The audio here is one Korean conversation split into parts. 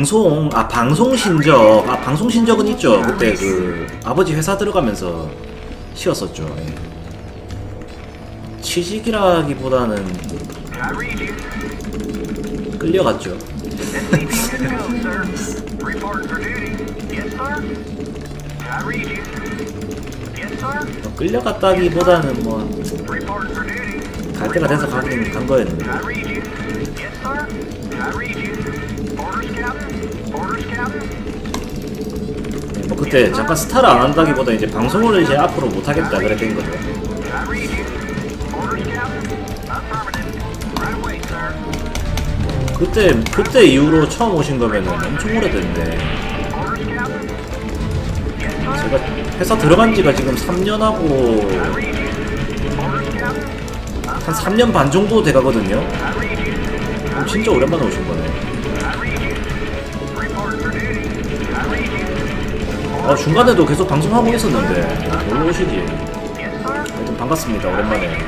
방송 아 방송 신적 아 방송 신적은 있죠. 그때 그 아버지 회사 들어가면서 쉬었었죠. 예. 취직이라기보다는 끌려갔죠. 뭐 끌려갔다기보다는 뭐 갈 때가 돼서 가긴 간 거였는데. 네, 뭐 그때 잠깐 스타를 안 한다기보다 이제 방송을 이제 앞으로 못 하겠다 된 거죠. 그때 그때 이후로 처음 오신 거면은 엄청 오래됐는데 제가 회사 들어간 지가 지금 3년하고 한 3년 반 정도 돼 가거든요. 그럼 진짜 오랜만에 오신 거네. 아, 중간에도 계속 방송하고 있었는데 놀러 오시지. 하여튼 반갑습니다. 오랜만에.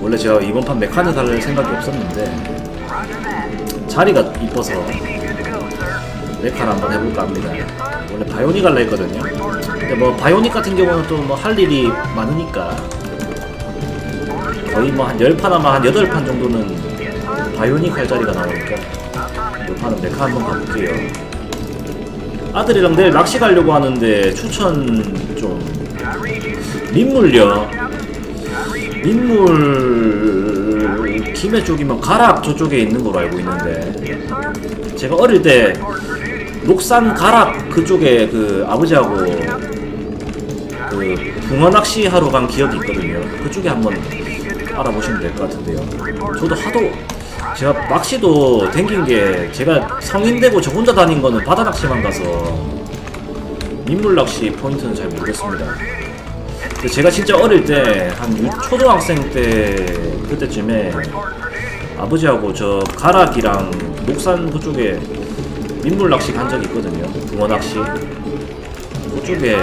원래 제가 이번 판 메카니 살 생각이 없었는데 자리가 이뻐서 메카를 한번 해볼까 합니다. 원래 바이오닉 할라 했거든요. 근데 뭐 바이오닉 같은 경우는 또 뭐 할 일이 많으니까 거의 뭐 한 10판 아마 한 8판 정도는 바이오닉 할 자리가 나오니까 이 판은 메카 한번 가볼게요. 아들이랑 내일 낚시 가려고 하는데 추천 좀 민물요. 민물 김해 쪽이면 가락 저쪽에 있는 걸로 알고 있는데 제가 어릴 때 녹산 가락 그쪽에 그 아버지하고 그 붕어 낚시 하러 간 기억이 있거든요. 그쪽에 한번 알아보시면 될 것 같은데요. 저도 하도 제가 낚시도 댕긴 게 제가 성인 되고 저 혼자 다닌 거는 바다 낚시만 가서 민물 낚시 포인트는 잘 모르겠습니다. 제가 진짜 어릴 때 한 초등학생 때 그때쯤에 아버지하고 저 가락이랑 녹산 그쪽에 민물 낚시 간 적이 있거든요. 붕어 낚시. 그쪽에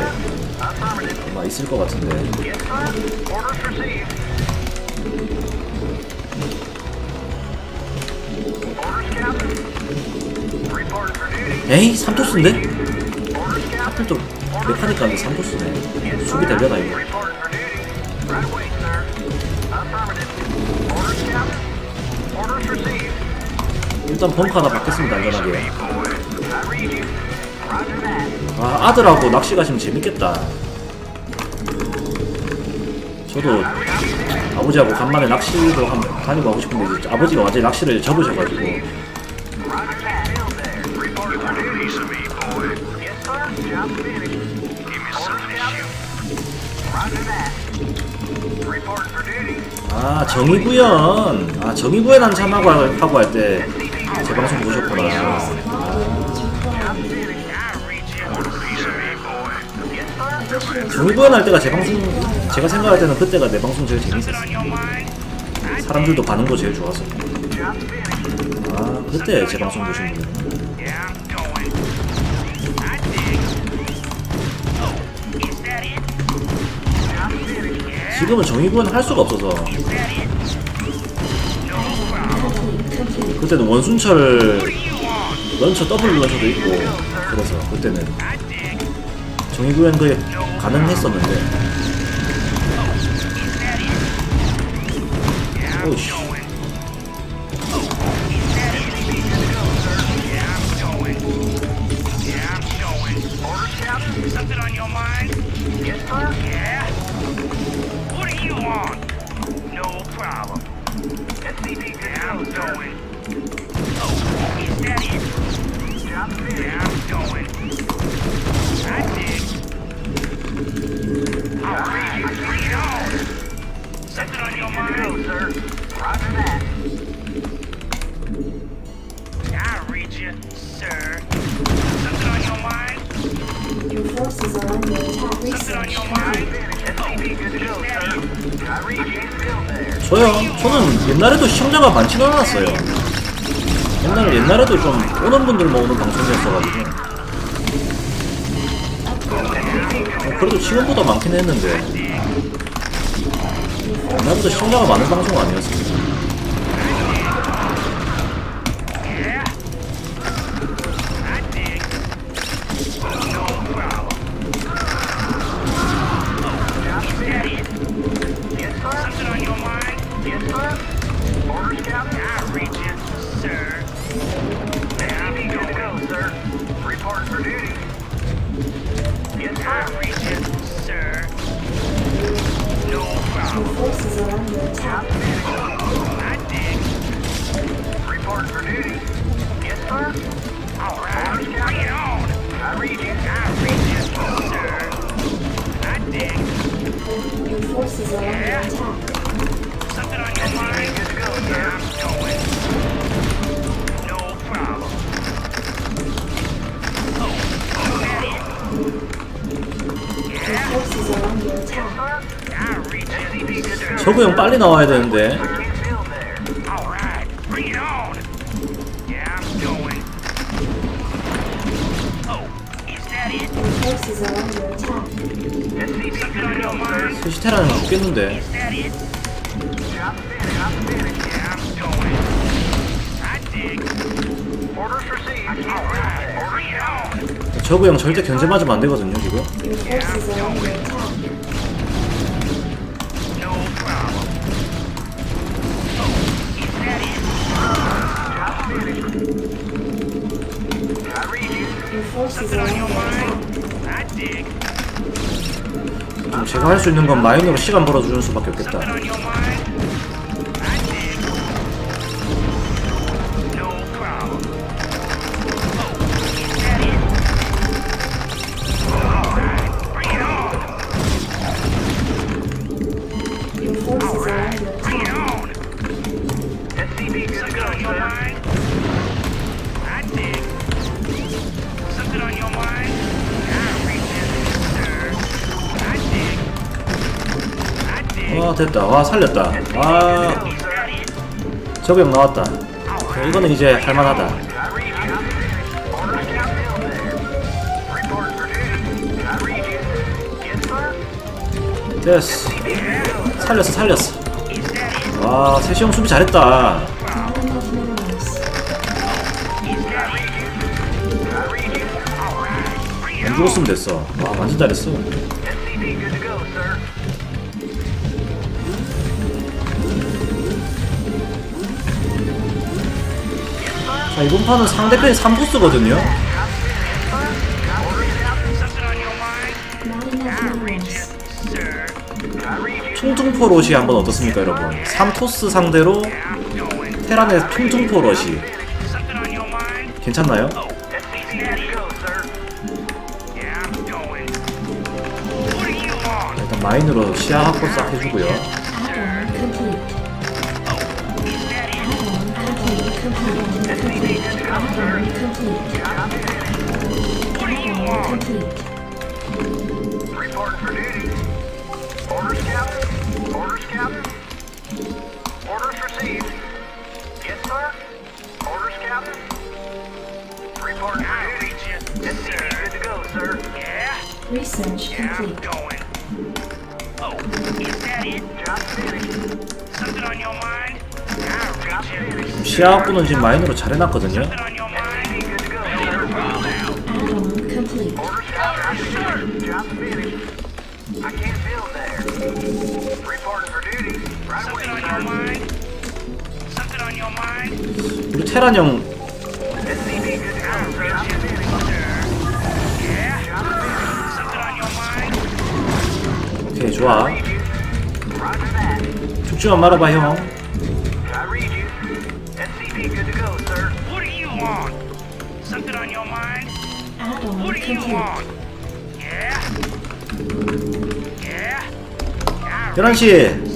아마 있을 것 같은데. 에이 삼토스인데? 하필 또 메카니까 하는데 삼토스네. 수비 되려나 이거? 일단 벙커 하나 받겠습니다 안전하게. 아 아들하고 낚시 가시면 재밌겠다. 저도 아버지하고 간만에 낚시도 한번 다니고 하고 싶은데 아버지가 완전히 낚시를 접으셔가지고 아 정의구현. 아 정의구현 한 참 하고 할- 하고 할 때 제 방송 보셨구나. 정의구현 할 때가 제 방송 제가 생각할 때는 그때가 내 방송 제일 재밌었어 사람들도 반응도 제일 좋았어 아 그때 제 방송 보신 분들 지금은 정의구현 할 수가 없어서. 그때는 원순철 런처 더블 런처도 있고 그래서 그때는 정의구현 그게 가능했었는데. 오우씨 저요? 저는 옛날에도 시청자가 많지는 않았어요 옛날, 옛날에도 좀 오는 분들만 오는 방송이었어가지고. 어, 그래도 지금보다 많긴 했는데. 옛날부터 시청자가 많은 방송은 아니었어요 저그 형 빨리 나와야 되는데. Oh? 스시테라는 죽겠는데. 저그 형 절대 견제 맞으면 안 되거든요 지금 좀 제가 할 수 있는 건 마이너로 시간 벌어주는 수밖에 없겠다 됐다 와 살렸다 와형 나왔다. 이거는 이제 할만하다. 됐어 살렸어 살렸어? 와 세시 형 수비 잘했다 안. 죽었으면 됐어 와 완전 잘했어 자 이번 판은 상대편이 3부스거든요 Something on your mind? Not enough I read you, minerals. sir. I read you. 퉁퉁포 롯이 한번 어떻습니까 여러분 3토스 상대로. 테란의 your mind? 괜찮나요? Oh? 일단 마인으로 시야 확보 싹 해주고요 complete. Complete. Add-on complete. What do you want? complete. Report for duty. Orders, Captain. Orders, Captain. Orders received. Yes, sir. Orders, Captain. Report for duty. SCP, good to go, sir. Yeah? Research Yeah, I'm going. Oh, is that it? Job finished. Something on your mind? Job finished. 확보는 지금 마인으로 잘 해놨거든요? 우리 테란 형? 오케이 좋아. 죽지만 말아봐 형 예. 11시.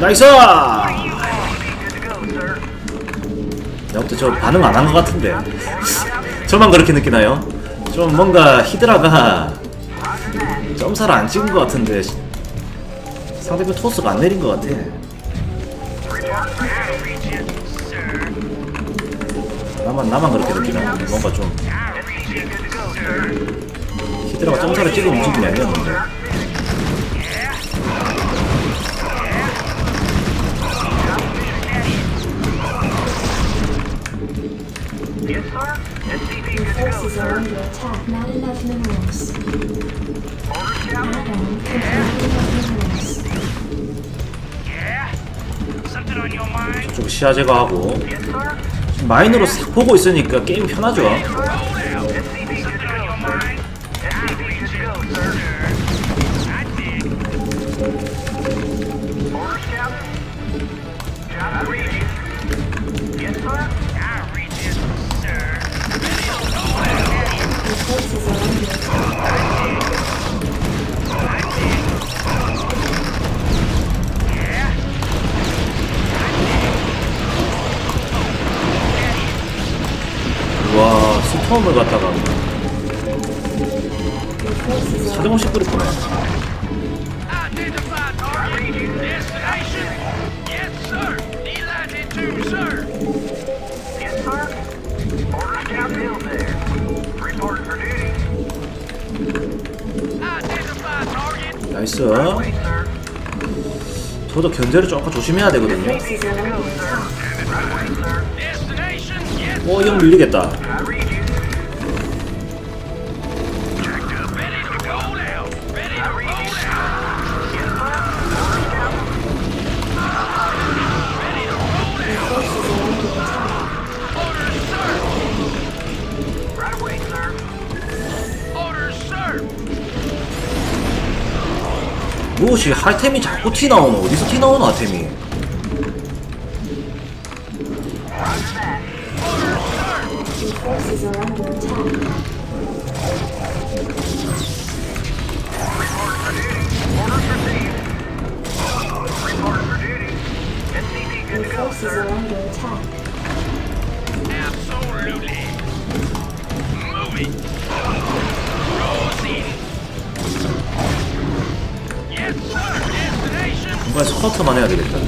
나이스! 나부터 저 반응 안 한 것 같은데. 저만 그렇게 느끼나요? 좀 뭔가 히드라가 점사를 안 찍은 것 같은데. 상대편 토스가 안 내린 것 같아. 나만 나만 그렇게 느끼나 뭔가 좀. 히드라가 점사를 찍은 움직임이 아니었는데 forces are under attack. Not enough minerals. Not 좀 시야 제거하고 Yes, sir. 마인으로 싹 보고 있으니까 게임 편하죠 와 스톰을 갖다가 사정없이 뿌렸구나 Identify target. Destination. Yes, sir. Elijah 2, sir. Yes, sir. Orders Captain Hill there. Report for duty. Identify target. 나이스. 저도 견제를 조금 조심해야 되거든요 forces are under attack. Right away, sir. Destination. Yes, 어, 이형 밀리겠다 무엇이 할템이 자꾸 티 나오노 어디서 티 나오노 할템이 스쿼트만 해야 되겠다.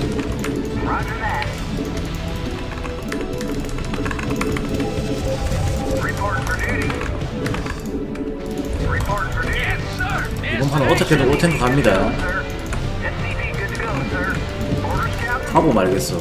이번 판은 어떻게든 올텐크 갑니다. 하고 말겠어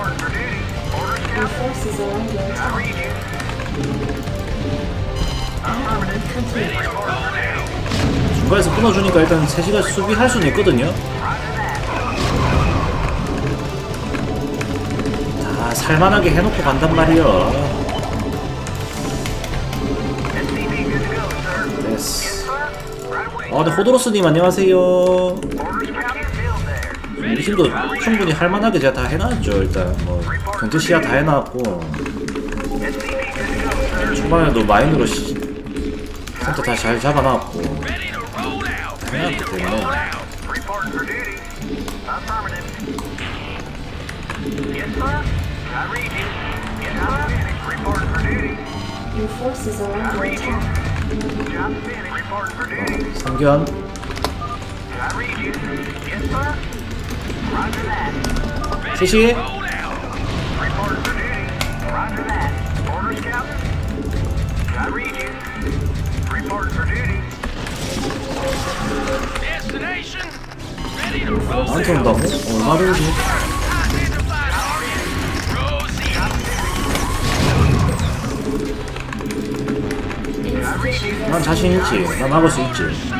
Captain. forces are under attack. complete. 중간에서 끊어주니까 일단 3시간 수비할 수는 있거든요. 다 살만하게 해놓고 간단. Yes, 됐어. 아, 네, 호도로스님 안녕하세요. 리 팀도 충분히 할만하게 제가 다 해놨죠. 일단 뭐 견제 시야 다 해놨고. 초반에도 마인으로 시, 센터 다 잘 잡아놨고. 해놨기 때문에. 상견 줘? Identify target. Rosie. Insufficient 난 자신 있지. 난 막을 수 있지.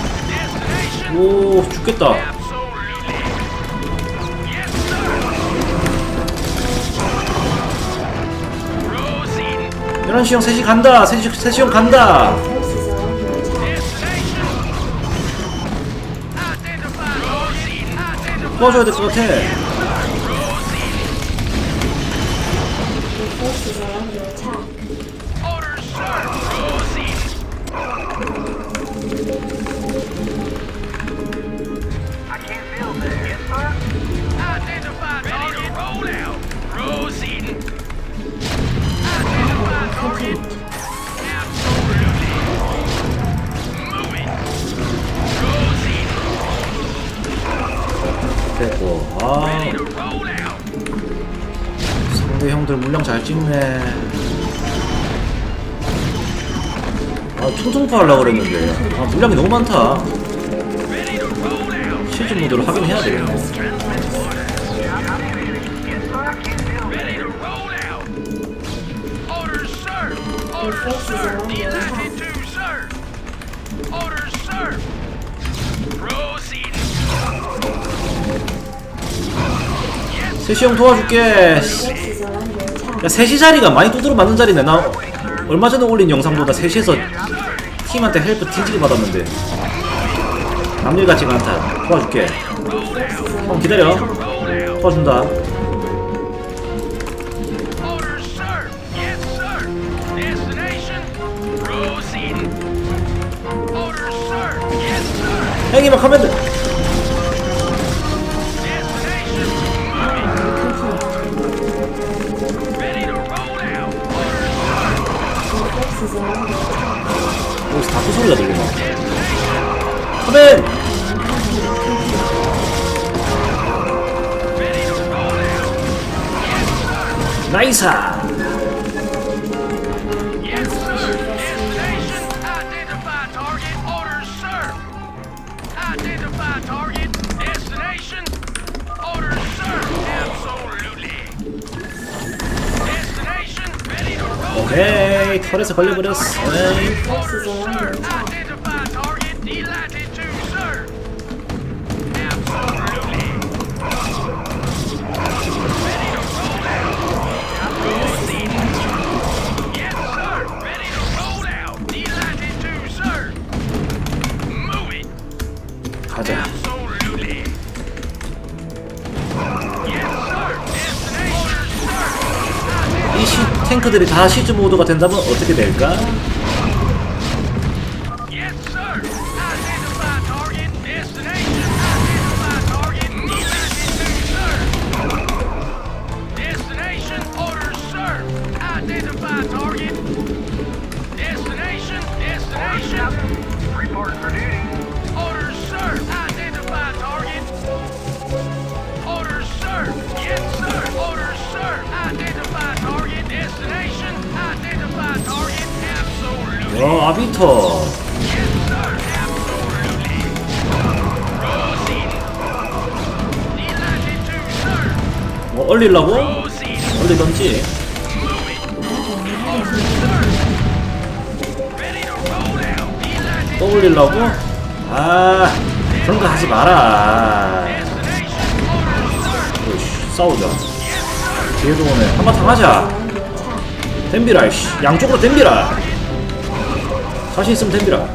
오 죽겠다. Absolutely. Yes, sir. Proceeding. 11시 형 3시 간다. 3시, 3시 형 간다. 도와줘야 될 것 같아. 잘 찍네. 아, 통통파 하려고 그랬는데. 아, 물량이 너무 많다. 시즌 모드로 하긴 해야 되겠네. 셋이 형 도와줄게. 야, 셋이 자리가 많이 두드러 맞는 자리네. 나 얼마 전에 올린 영상보다 셋이서 팀한테 헬프 뒤지게 받았는데. 남일 같지가 않다. 도와줄게. 형 기다려. 도와준다. Sir. Destination. Proceed. 여기서 다크 소리가 roll out. 나이사! 오케이, 털에서 걸려버렸어. 에이. 탱크들이 다 시즈 모드가 된다면 어떻게 될까? 뭐, roll out. Delighted 또 올리려고? 아, 그런 거 하지 마라. 어이씨, 싸우자. 뒤에도 오네. 한바탕 하자. 덤비라, 이씨. 양쪽으로 덤비라. 자신 있으면 덤비라.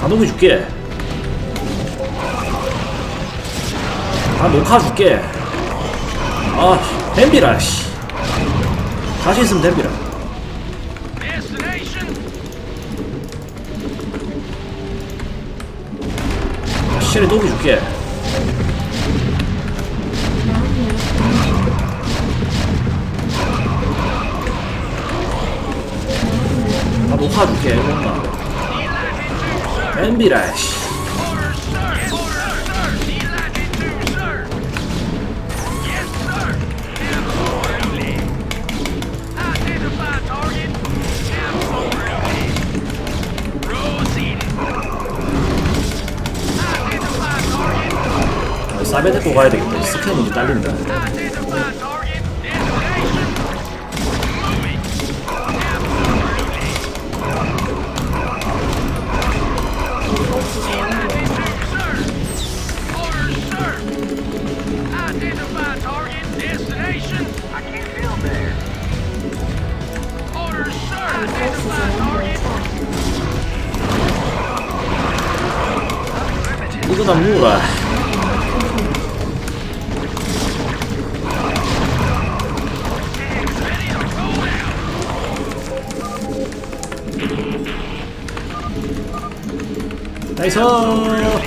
다 녹여줄게. 다 녹아줄게. 아, 덤비라, 씨. 자신 있으면 덤비라. Destination. 시간에 녹여줄게. 다 녹아줄게, 이런가. 덤비라, 씨. 싸배 데리고 가야 되겠다. 스캔이 딸린다. 나이스.